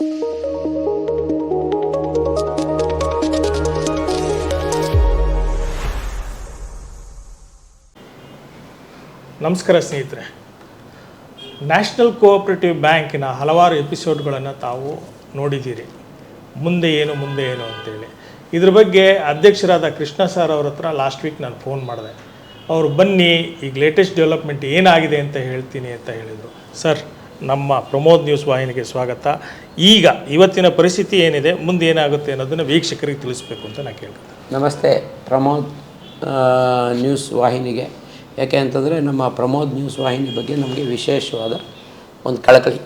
ನಮಸ್ಕಾರ ಸ್ನೇಹಿತರೆ. National cooperative ಬ್ಯಾಂಕಿನ ಹಲವಾರು ಎಪಿಸೋಡ್ಗಳನ್ನು ತಾವು ನೋಡಿದ್ದೀರಿ. ಮುಂದೆ ಏನು ಮುಂದೆ ಏನು ಅಂತೇಳಿ. ಇದ್ರ ಬಗ್ಗೆ ಅಧ್ಯಕ್ಷರಾದ ಕೃಷ್ಣ ಸರ್ ಅವ್ರ ಹತ್ರ ಲಾಸ್ಟ್ ವೀಕ್ ನಾನು ಫೋನ್ ಮಾಡಿದೆ. ಅವರು ಬನ್ನಿ, ಈಗ ಲೇಟೆಸ್ಟ್ ಡೆವಲಪ್ಮೆಂಟ್ ಏನಾಗಿದೆ ಅಂತ ಹೇಳ್ತೀನಿ ಅಂತ ಹೇಳಿದರು. ಸರ್ ನಮ್ಮ ಪ್ರಮೋದ್ ನ್ಯೂಸ್ ವಾಹಿನಿಗೆ ಸ್ವಾಗತ. ಈಗ ಇವತ್ತಿನ ಪರಿಸ್ಥಿತಿ ಏನಿದೆ, ಮುಂದೆ ಏನಾಗುತ್ತೆ ಅನ್ನೋದನ್ನು ವೀಕ್ಷಕರಿಗೆ ತಿಳಿಸ್ಬೇಕು ಅಂತ ನಾನು ಕೇಳ್ತೀನಿ ನಮಸ್ತೆ, ಪ್ರಮೋದ್ ನ್ಯೂಸ್ ವಾಹಿನಿಗೆ. ಯಾಕೆ ಅಂತಂದರೆ ನಮ್ಮ ಪ್ರಮೋದ್ ನ್ಯೂಸ್ ವಾಹಿನಿ ಬಗ್ಗೆ ನಮಗೆ ವಿಶೇಷವಾದ ಒಂದು ಕಳಕಳಿ.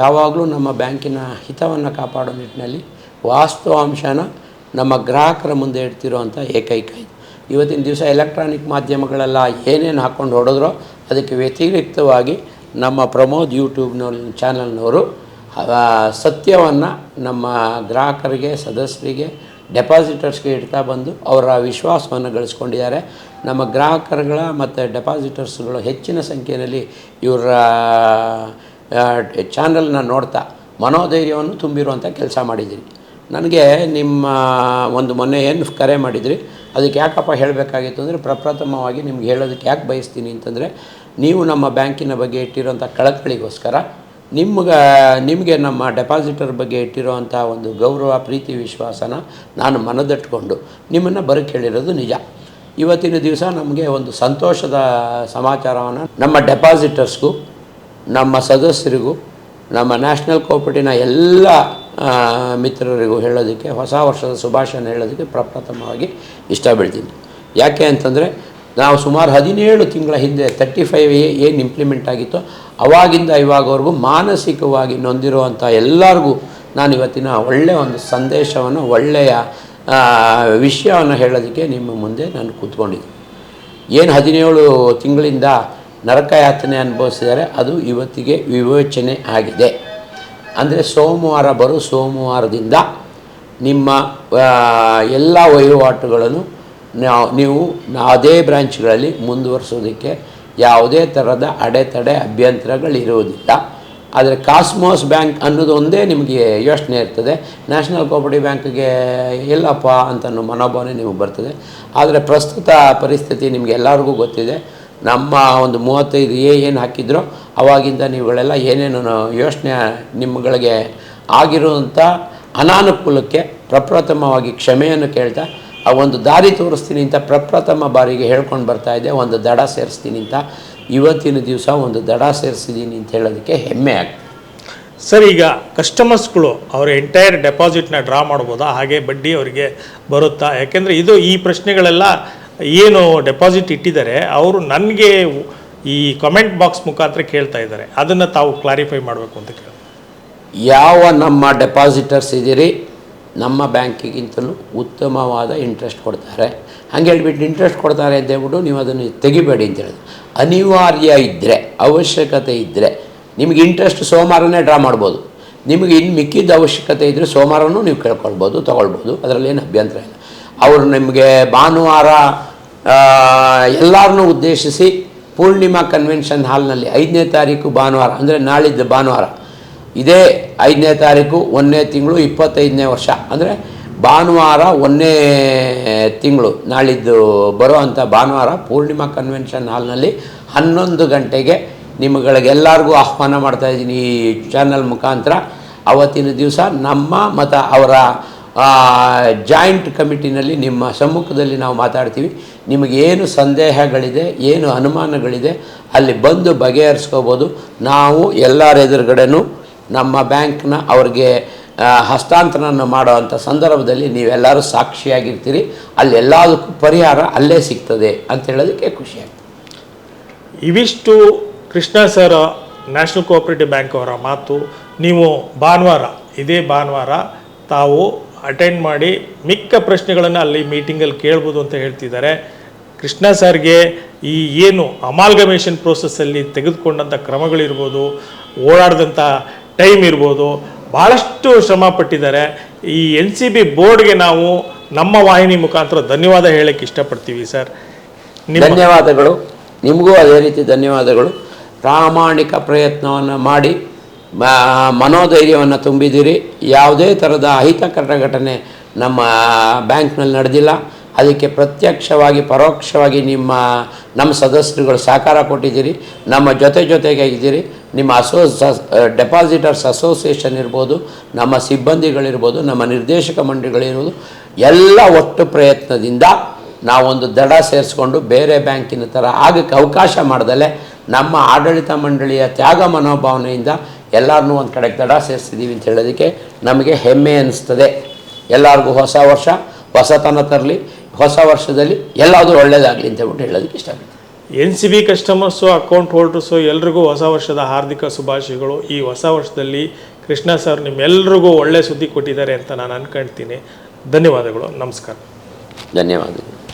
ಯಾವಾಗಲೂ ನಮ್ಮ ಬ್ಯಾಂಕಿನ ಹಿತವನ್ನು ಕಾಪಾಡೋ ನಿಟ್ಟಿನಲ್ಲಿ ವಾಸ್ತವಾಂಶನ ನಮ್ಮ ಗ್ರಾಹಕರ ಮುಂದೆ ಇಡ್ತಿರೋವಂಥ ಏಕೈಕ ಇದು. ಇವತ್ತಿನ ದಿವಸ ಎಲೆಕ್ಟ್ರಾನಿಕ್ ಮಾಧ್ಯಮಗಳೆಲ್ಲ ಏನೇನು ಹಾಕ್ಕೊಂಡು ಹೊಡೆದ್ರೋ ಅದಕ್ಕೆ ವ್ಯತಿರಿಕ್ತವಾಗಿ ನಮ್ಮ ಪ್ರಮೋದ್ ಯೂಟ್ಯೂಬ್ನ ಚಾನಲ್ನವರು ಸತ್ಯವನ್ನು ನಮ್ಮ ಗ್ರಾಹಕರಿಗೆ, ಸದಸ್ಯರಿಗೆ ಡೆಪಾಸಿಟರ್ಸ್ಗೆ ಇಡ್ತಾ ಬಂದು ಅವರ ವಿಶ್ವಾಸವನ್ನು ಗಳಿಸ್ಕೊಂಡಿದ್ದಾರೆ. ನಮ್ಮ ಗ್ರಾಹಕರುಗಳ ಮತ್ತು ಡೆಪಾಸಿಟರ್ಸ್ಗಳು ಹೆಚ್ಚಿನ ಸಂಖ್ಯೆಯಲ್ಲಿ ಇವರ ಚಾನಲ್ನ ನೋಡ್ತಾ ಮನೋಧೈರ್ಯವನ್ನು ತುಂಬಿರುವಂಥ ಕೆಲಸ ಮಾಡಿದ್ದೀರಿ ನನಗೆ ನಿಮ್ಮ, ಒಂದು ಮೊನ್ನೆ ಏನು ಕರೆ ಮಾಡಿದ್ರಿ? ಅದಕ್ಕೆ ಯಾಕಪ್ಪ ಹೇಳಬೇಕಾಗಿತ್ತು ಅಂದರೆ ಪ್ರಪ್ರಥಮವಾಗಿ ನಿಮ್ಗೆ ಹೇಳೋದಕ್ಕೆ ಯಾಕೆ ಬಯಸ್ತೀನಿ ಅಂತಂದರೆ ನೀವು ನಮ್ಮ ಬ್ಯಾಂಕಿನ ಬಗ್ಗೆ ಇಟ್ಟಿರೋಂಥ ಕಳಕಳಿಗೋಸ್ಕರ ನಿಮ್ಗೆ, ನಿಮಗೆ ನಮ್ಮ ಡೆಪಾಸಿಟರ್ ಬಗ್ಗೆ ಇಟ್ಟಿರೋವಂಥ ಒಂದು ಗೌರವ, ಪ್ರೀತಿ, ವಿಶ್ವಾಸನ ನಾನು ಮನದಟ್ಕೊಂಡು ನಿಮ್ಮನ್ನು ಬರಕ್ಕೆ ಹೇಳಿರೋದು ನಿಜ. ಇವತ್ತಿನ ದಿವಸ ನಮಗೆ ಒಂದು ಸಂತೋಷದ ಸಮಾಚಾರವನ್ನು ನಮ್ಮ ಡೆಪಾಸಿಟರ್ಸ್ಗೂ, ನಮ್ಮ ಸದಸ್ಯರಿಗೂ, ನಮ್ಮ ನ್ಯಾಷನಲ್ ಕೋಪರೇಟಿನ ಎಲ್ಲ ಮಿತ್ರರಿಗೂ ಹೇಳೋದಕ್ಕೆ, ಹೊಸ ವರ್ಷದ ಶುಭಾಶಯನ ಹೇಳೋದಕ್ಕೆ ಪ್ರಪ್ರಥಮವಾಗಿ ಇಷ್ಟ ಬೀಳ್ತೀನಿ ಯಾಕೆ ಅಂತಂದರೆ ನಾವು ಸುಮಾರು ಹದಿನೇಳು ತಿಂಗಳ ಹಿಂದೆ ತರ್ಟಿ ಫೈವ್ ಏನು ಇಂಪ್ಲಿಮೆಂಟ್ ಆಗಿತ್ತೋ, ಅವಾಗಿಂದ ಇವಾಗವರೆಗೂ ಮಾನಸಿಕವಾಗಿ ನೊಂದಿರುವಂಥ ಎಲ್ಲರಿಗೂ ನಾನು ಇವತ್ತಿನ ಒಳ್ಳೆಯ ಒಂದು ಸಂದೇಶವನ್ನು, ಒಳ್ಳೆಯ ವಿಷಯವನ್ನು ಹೇಳೋದಕ್ಕೆ ನಿಮ್ಮ ಮುಂದೆ ನಾನು ಕೂತ್ಕೊಂಡಿದ್ದೆ. ಏನು ಹದಿನೇಳು ತಿಂಗಳಿಂದ ನರಕ ಯಾತನೆ ಅನುಭವಿಸಿದ್ದಾರೆ, ಅದು ಇವತ್ತಿಗೆ ವಿವೇಚನೆ ಆಗಿದೆ. ಅಂದರೆ ಸೋಮವಾರ ಬರೋ ಸೋಮವಾರದಿಂದ ನಿಮ್ಮ ಎಲ್ಲ ವಹಿವಾಟುಗಳನ್ನು ನಾವು, ನೀವು ಅದೇ ಬ್ರಾಂಚ್ಗಳಲ್ಲಿ ಮುಂದುವರಿಸೋದಕ್ಕೆ ಯಾವುದೇ ಥರದ ಅಡೆತಡೆ ಅಭ್ಯಂತರಗಳಿರುವುದಿಲ್ಲ. ಆದರೆ ಕಾಸ್ಮೋಸ್ ಬ್ಯಾಂಕ್ ಅನ್ನೋದು ಒಂದೇ ನಿಮಗೆ ಯೋಚನೆ ಇರ್ತದೆ. ನ್ಯಾಷನಲ್ ಕೋಪರೇಟಿವ್ ಬ್ಯಾಂಕ್ಗೆ ಇಲ್ಲಪ್ಪ ಅಂತ ಮನೋಭಾವನೆ ನಿಮಗೆ ಬರ್ತದೆ. ಆದರೆ ಪ್ರಸ್ತುತ ಪರಿಸ್ಥಿತಿ ನಿಮಗೆ ಎಲ್ಲರಿಗೂ ಗೊತ್ತಿದೆ. ನಮ್ಮ ಒಂದು ಮೂವತ್ತೈದು ಎ ಏನು ಹಾಕಿದ್ರೋ ಅವಾಗಿಂದ ನೀವುಗಳೆಲ್ಲ ಏನೇನು ಯೋಚನೆ ನಿಮ್ಮಗಳಿಗೆ ಆಗಿರುವಂಥ ಅನಾನುಕೂಲಕ್ಕೆ ಪ್ರಪ್ರಥಮವಾಗಿ ಕ್ಷಮೆಯನ್ನು ಕೇಳ್ತಾ ಆ ಒಂದು ದಾರಿ ತೋರಿಸ್ತೀನಿ ಅಂತ ಪ್ರಪ್ರಥಮ ಬಾರಿಗೆ ಹೇಳ್ಕೊಂಡು ಬರ್ತಾ ಇದ್ದೆ ಒಂದು ದಡ ಸೇರಿಸ್ತೀನಿ ಅಂತ. ಇವತ್ತಿನ ದಿವಸ ಒಂದು ದಡ ಸೇರಿಸಿದ್ದೀನಿ ಅಂತ ಹೇಳೋದಕ್ಕೆ ಹೆಮ್ಮೆ ಆಗ್ತದೆ. ಸರ್ ಈಗ ಕಸ್ಟಮರ್ಸ್ಗಳು ಅವರ ಎಂಟೈರ್ ಡೆಪಾಸಿಟ್ನ ಡ್ರಾ ಮಾಡ್ಬೋದಾ? ಹಾಗೆ ಬಡ್ಡಿ ಅವರಿಗೆ ಬರುತ್ತಾ? ಯಾಕೆಂದರೆ ಇದು ಈ ಪ್ರಶ್ನೆಗಳೆಲ್ಲ ಏನು ಡೆಪಾಸಿಟ್ ಇಟ್ಟಿದ್ದಾರೆ ಅವರು ನನಗೆ ಈ ಕಮೆಂಟ್ ಬಾಕ್ಸ್ ಮುಖಾಂತರ ಕೇಳ್ತಾ ಇದ್ದಾರೆ. ಅದನ್ನು ತಾವು ಕ್ಲಾರಿಫೈ ಮಾಡಬೇಕು ಅಂತ ಕೇಳಿ ಯಾವ ನಮ್ಮ ಡೆಪಾಸಿಟರ್ಸ್ ಇದ್ದೀರಿ? ನಮ್ಮ ಬ್ಯಾಂಕಿಗಿಂತಲೂ ಉತ್ತಮವಾದ ಇಂಟ್ರೆಸ್ಟ್ ಕೊಡ್ತಾರೆ. ಹಂಗೆ ಹೇಳ್ಬಿಟ್ಟು ಇಂಟ್ರೆಸ್ಟ್ ಕೊಡ್ತಾರೆ ಅಂತ ಹೇಳ್ಬಿಟ್ಟು ನೀವು ಅದನ್ನು ತೆಗಿಬೇಡಿ ಅಂತ ಹೇಳಿದ್ರು ಅನಿವಾರ್ಯ ಇದ್ದರೆ ಅವಶ್ಯಕತೆ ಇದ್ದರೆ ನಿಮಗೆ ಇಂಟ್ರೆಸ್ಟ್ ಸೋಮವಾರನೇ ಡ್ರಾ ಮಾಡ್ಬೋದು. ನಿಮಗೆ ಇನ್ನು ಮಿಕ್ಕಿದ್ದ ಅವಶ್ಯಕತೆ ಇದ್ದರೆ ಸೋಮವಾರನೂ ನೀವು ಕೇಳ್ಕೊಳ್ಬೋದು, ತೊಗೊಳ್ಬೋದು. ಅದರಲ್ಲಿ ಏನು ಅಭ್ಯಂತರ ಇಲ್ಲ. ಅವರು ನಿಮಗೆ ಭಾನುವಾರ ಎಲ್ಲರನ್ನೂ ಉದ್ದೇಶಿಸಿ ಪೂರ್ಣಿಮಾ ಕನ್ವೆನ್ಷನ್ ಹಾಲ್ನಲ್ಲಿ ಐದನೇ ತಾರೀಕು ಭಾನುವಾರ, ಅಂದರೆ ನಾಳಿದ್ದು ಭಾನುವಾರ ಇದೇ ಐದನೇ ತಾರೀಕು, ಒಂದನೇ ತಿಂಗಳು, ಇಪ್ಪತ್ತೈದನೇ ವರ್ಷ. ಅಂದರೆ ಭಾನುವಾರ ಒಂದನೇ ತಿಂಗಳು ನಾಳಿದ್ದು ಬರೋ ಅಂಥ ಭಾನುವಾರ ಪೂರ್ಣಿಮಾ ಕನ್ವೆನ್ಷನ್ ಹಾಲ್ನಲ್ಲಿ ಹನ್ನೊಂದು ಗಂಟೆಗೆ ನಿಮ್ಮಗಳಿಗೆಲ್ಲರಿಗೂ ಆಹ್ವಾನ ಮಾಡ್ತಾ ಇದ್ದೀನಿ ಈ ಚಾನಲ್ ಮುಖಾಂತರ. ಅವತ್ತಿನ ದಿವಸ ನಮ್ಮ ಮತ್ತು ಅವರ ಜಾಯಿಂಟ್ ಕಮಿಟಿನಲ್ಲಿ ನಿಮ್ಮ ಸಮ್ಮುಖದಲ್ಲಿ ನಾವು ಮಾತಾಡ್ತೀವಿ. ನಿಮಗೇನು ಸಂದೇಹಗಳಿದೆ, ಏನು ಅನುಮಾನಗಳಿದೆ, ಅಲ್ಲಿ ಬಂದು ಬಗೆಹರಿಸ್ಕೋಬೋದು. ನಾವು ಎಲ್ಲರ ಎದುರುಗಡೆನೂ ನಮ್ಮ ಬ್ಯಾಂಕ್ನ ಅವ್ರಿಗೆ ಹಸ್ತಾಂತರನ ಮಾಡುವಂಥ ಸಂದರ್ಭದಲ್ಲಿ ನೀವೆಲ್ಲರೂ ಸಾಕ್ಷಿಯಾಗಿರ್ತೀರಿ. ಅಲ್ಲಿ ಎಲ್ಲದಕ್ಕೂ ಪರಿಹಾರ ಅಲ್ಲೇ ಸಿಗ್ತದೆ ಅಂತ ಹೇಳೋದಕ್ಕೆ ಖುಷಿ ಆಗ್ತದೆ. ಇವಿಷ್ಟು Krishna sir national cooperative bank ಅವರ ಮಾತು. ನೀವು ಭಾನುವಾರ, ಇದೇ ಭಾನುವಾರ ತಾವು ಅಟೆಂಡ್ ಮಾಡಿ ಮಿಕ್ಕ ಪ್ರಶ್ನೆಗಳನ್ನು ಅಲ್ಲಿ ಮೀಟಿಂಗಲ್ಲಿ ಕೇಳ್ಬೋದು ಅಂತ ಹೇಳ್ತಿದ್ದಾರೆ. ಕೃಷ್ಣ ಸರ್ಗೆ ಈ ಏನು ಅಮಾಲ್ಗಮೇಷನ್ ಪ್ರೋಸೆಸ್ಸಲ್ಲಿ ತೆಗೆದುಕೊಂಡಂಥ ಕ್ರಮಗಳಿರ್ಬೋದು ಓಡಾಡಿದಂಥ ಟೈಮ್ ಇರ್ಬೋದು ಭಾಳಷ್ಟು ಶ್ರಮ ಪಟ್ಟಿದ್ದಾರೆ. ಈ ಎನ್ ಸಿ ಬಿ ಬೋರ್ಡ್ಗೆ ನಾವು ನಮ್ಮ ವಾಹಿನಿ ಮುಖಾಂತರ ಧನ್ಯವಾದ ಹೇಳಕ್ಕೆ ಇಷ್ಟಪಡ್ತೀವಿ, ಸರ್. ಧನ್ಯವಾದಗಳು. ನಿಮಗೂ ಅದೇ ರೀತಿ ಧನ್ಯವಾದಗಳು. ಪ್ರಾಮಾಣಿಕ ಪ್ರಯತ್ನವನ್ನು ಮಾಡಿ ಮನೋಧೈರ್ಯವನ್ನು ತುಂಬಿದ್ದೀರಿ. ಯಾವುದೇ ಥರದ ಅಹಿತಕರ ಘಟನೆ ನಮ್ಮ ಬ್ಯಾಂಕ್ನಲ್ಲಿ ನಡೆದಿಲ್ಲ. ಅದಕ್ಕೆ ಪ್ರತ್ಯಕ್ಷವಾಗಿ, ಪರೋಕ್ಷವಾಗಿ ನಿಮ್ಮ, ನಮ್ಮ ಸದಸ್ಯರುಗಳು ಸಹಕಾರ ಕೊಟ್ಟಿದ್ದೀರಿ. ನಮ್ಮ ಜೊತೆ ಜೊತೆಗೆ ಇದ್ದೀರಿ. ನಿಮ್ಮ ಅಸೋ ಡೆಪಾಸಿಟರ್ಸ್ ಅಸೋಸಿಯೇಷನ್ ಇರ್ಬೋದು, ನಮ್ಮ ಸಿಬ್ಬಂದಿಗಳಿರ್ಬೋದು, ನಮ್ಮ ನಿರ್ದೇಶಕ ಮಂಡಳಿಗಳಿರ್ಬೋದು, ಎಲ್ಲ ಒಟ್ಟು ಪ್ರಯತ್ನದಿಂದ ನಾವೊಂದು ದಡ ಸೇರಿಸ್ಕೊಂಡು ಬೇರೆ ಬ್ಯಾಂಕಿನ ಥರ ಆಗಕ್ಕೆ ಅವಕಾಶ ಮಾಡ್ದಲೆ ನಮ್ಮ ಆಡಳಿತ ಮಂಡಳಿಯ ತ್ಯಾಗ ಮನೋಭಾವನೆಯಿಂದ ಎಲ್ಲರನ್ನೂ ಒಂದು ಕಡೆಗೆ ದಡ ಸೇರಿಸಿದ್ದೀವಿ ಅಂತ ಹೇಳೋದಕ್ಕೆ ನಮಗೆ ಹೆಮ್ಮೆ ಅನ್ನಿಸ್ತದೆ ಎಲ್ಲರಿಗೂ ಹೊಸ ವರ್ಷ, ಹೊಸತನ ತರಲಿ, ಹೊಸ ವರ್ಷದಲ್ಲಿ ಎಲ್ಲಾದರೂ ಒಳ್ಳೆಯದಾಗಲಿ ಅಂತ ಹೇಳ್ಬಿಟ್ಟು ಹೇಳೋದಕ್ಕೆ ಇಷ್ಟಪಡ್ತೀನಿ. N C B customers, account holders, ಎಲ್ರಿಗೂ ಹೊಸ ವರ್ಷದ ಹಾರ್ದಿಕ ಶುಭಾಶಯಗಳು. ಈ ಹೊಸ ವರ್ಷದಲ್ಲಿ ಕೃಷ್ಣ ಸರ್ ನಿಮ್ಮೆಲ್ಲರಿಗೂ ಒಳ್ಳೆಯ ಸುದ್ದಿ ಕೊಟ್ಟಿದ್ದಾರೆ ಅಂತ ನಾನು ಅನ್ಕೊಳ್ತೀನಿ ಧನ್ಯವಾದಗಳು. ನಮಸ್ಕಾರ. ಧನ್ಯವಾದಗಳು.